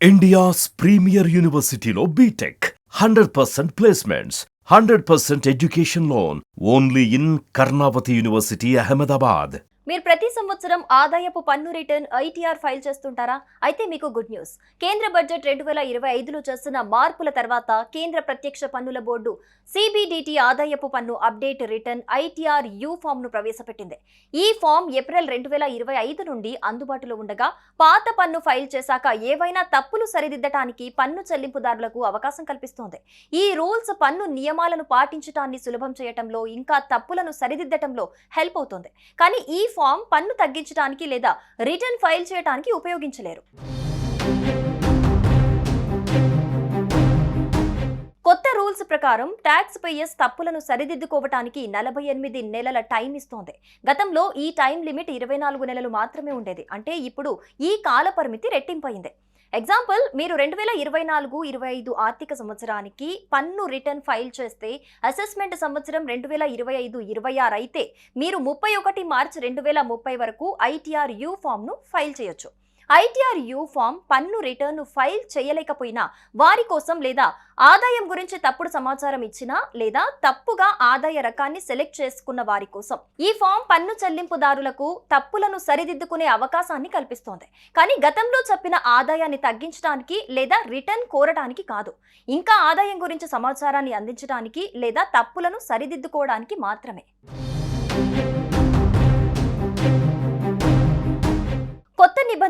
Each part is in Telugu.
ఇండియాస్ ప్రీమియర్ యూనివర్సిటీలో B Tech hundred percent placements hundred percent education loan only in Karnavati university Ahmedabad మీరు ప్రతి సంవత్సరం ఆదాయపు పన్ను రిటర్న్ ఐటీఆర్ ఫైల్ చేస్తుంటారా? అయితే మీకు గుడ్ న్యూస్. కేంద్ర బడ్జెట్ రెండు వేల ఇరవై ఐదులో చేస్తున్న మార్పుల తర్వాత కేంద్ర ప్రత్యక్ష పన్నుల బోర్డు సిబిడిటి ఆదాయపు పన్ను అప్డేట్ రిటర్న్ ఐటీఆర్ యూ ఫామ్ను ప్రవేశపెట్టింది. ఈ ఫామ్ ఏప్రిల్ రెండు వేల ఇరవై ఐదు నుండి అందుబాటులో ఉండగా పాత పన్ను ఫైల్ చేశాక ఏవైనా తప్పులు సరిదిద్దటానికి పన్ను చెల్లింపుదారులకు అవకాశం కల్పిస్తోంది. ఈ రూల్స్ పన్ను నియమాలను పాటించడాన్ని సులభం చేయటంలో ఇంకా తప్పులను సరిదిద్దటంలో హెల్ప్ అవుతుంది. కానీ ఈ ఫామ్ పన్ను తగ్గించడానికి లేదా రిటర్న్ ఫైల్ చేయడానికి ఉపయోగించలేరు. కొత్త రూల్స్ ప్రకారం ట్యాక్స్ పేయర్స్ తప్పులను సరిదిద్దుకోవటానికి నలభై ఎనిమిది నెలల టైం ఇస్తోంది. గతంలో ఈ టైం లిమిట్ ఇరవై నాలుగు నెలలు మాత్రమే ఉండేది. అంటే ఇప్పుడు ఈ కాల పరిమితి రెట్టింపైంది ఎగ్జాంపుల్ మీరు రెండు వేల ఇరవై నాలుగు ఇరవై ఐదు ఆర్థిక సంవత్సరానికి పన్ను రిటర్న్ ఫైల్ చేస్తే అసెస్మెంట్ సంవత్సరం రెండు వేల ఇరవై ఐదు ఇరవై ఆరు అయితే మీరు ముప్పై ఒకటి మార్చ్ రెండు వేల ముప్పై వరకు ఐటీఆర్ యూ ఫామ్ను ఫైల్ చేయొచ్చు. ఐటీఆర్ యూ ఫామ్ పన్ను రిటర్న్ ఫైల్ చేయలేకపోయినా వారి కోసం లేదా ఆదాయం గురించి తప్పుడు సమాచారం ఇచ్చినా లేదా తప్పుగా ఆదాయ రకాన్ని సెలెక్ట్ చేసుకున్న వారి కోసం. ఈ ఫామ్ పన్ను చెల్లింపుదారులకు తప్పులను సరిదిద్దుకునే అవకాశాన్ని కల్పిస్తోంది. కానీ గతంలో చెప్పిన ఆదాయాన్ని తగ్గించడానికి లేదా రిటర్న్ కోరడానికి కాదు. ఇంకా ఆదాయం గురించి సమాచారాన్ని అందించడానికి లేదా తప్పులను సరిదిద్దుకోవడానికి మాత్రమే.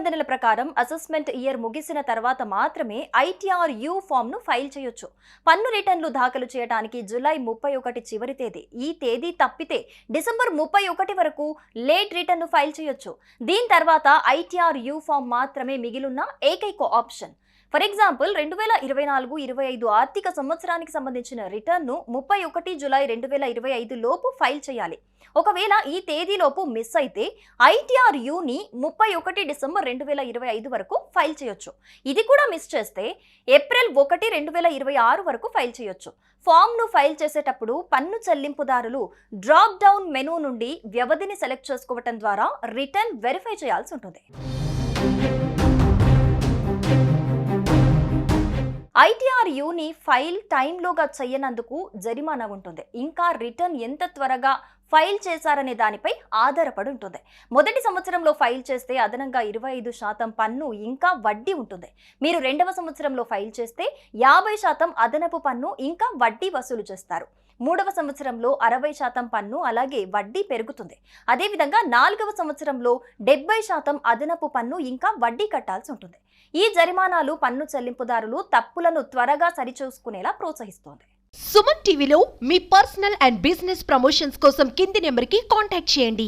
నిబంధనల ప్రకారం అసెస్మెంట్ ఇయర్ ముగిసిన తర్వాత మాత్రమే ఐటీఆర్ యూ ఫామ్ను ఫైల్ చేయొచ్చు. పన్ను రిటర్న్లు దాఖలు చేయడానికి జులై ముప్పై ఒకటి చివరి తేదీ. ఈ తేదీ తప్పితే డిసెంబర్ ముప్పై ఒకటి వరకు లేట్ రిటర్న్ ఫైల్ చేయొచ్చు. దీని తర్వాత ఐటీఆర్ యూ ఫామ్ మాత్రమే మిగిలిన ఏకైక ఆప్షన్ ఫర్ ఎగ్జాంపుల్ రెండు వేల ఇరవై నాలుగు ఇరవై ఐదు ఆర్థిక సంవత్సరానికి సంబంధించిన రిటర్న్ను ముప్పై ఒకటి జులై రెండు వేల ఇరవై ఐదు లోపు ఫైల్ చేయాలి. ఒకవేళ ఈ తేదీలోపు మిస్ అయితే ఐటీఆర్ యూని ముప్పై ఒకటి డిసెంబర్ రెండు వేల ఇరవై ఐదు వరకు ఫైల్ చేయొచ్చు. ఇది కూడా మిస్ చేస్తే ఏప్రిల్ ఒకటి రెండు వేల ఇరవై ఆరు వరకు ఫైల్ చేయొచ్చు. ఫామ్ను ఫైల్ చేసేటప్పుడు పన్ను చెల్లింపుదారులు డ్రాప్ డౌన్ మెనూ నుండి వ్యవధిని సెలెక్ట్ చేసుకోవటం ద్వారా రిటర్న్ వెరిఫై చేయాల్సి ఉంటుంది. ఐటీఆర్ యూని ఫైల్ టైంలోగా చేయనందుకు జరిమానా ఉంటుంది. ఇంకా రిటర్న్ ఎంత త్వరగా ఫైల్ చేశారనే దానిపై ఆధారపడి ఉంటుంది. మొదటి సంవత్సరంలో ఫైల్ చేస్తే అదనంగా ఇరవై ఐదు శాతం పన్ను ఇంకా వడ్డీ ఉంటుంది. మీరు రెండవ సంవత్సరంలో ఫైల్ చేస్తే యాభై శాతం అదనపు పన్ను ఇంకా వడ్డీ వసూలు చేస్తారు. మూడవ సంవత్సరంలో అరవై శాతం పన్ను అలాగే వడ్డీ పెరుగుతుంది. అదేవిధంగా నాలుగవ సంవత్సరంలో డెబ్బై శాతం అదనపు పన్ను ఇంకా వడ్డీ కట్టాల్సి ఉంటుంది. ఈ జరిమానాలు పన్ను చెల్లింపుదారులు తప్పులను త్వరగా సరిచూసుకునేలా ప్రోత్సహిస్తోంది. సుమన్ టీవీలో మీ పర్సనల్ అండ్ బిజినెస్ ప్రమోషన్స్ కోసం కింది నెంబర్కి కాంటాక్ట్ చేయండి.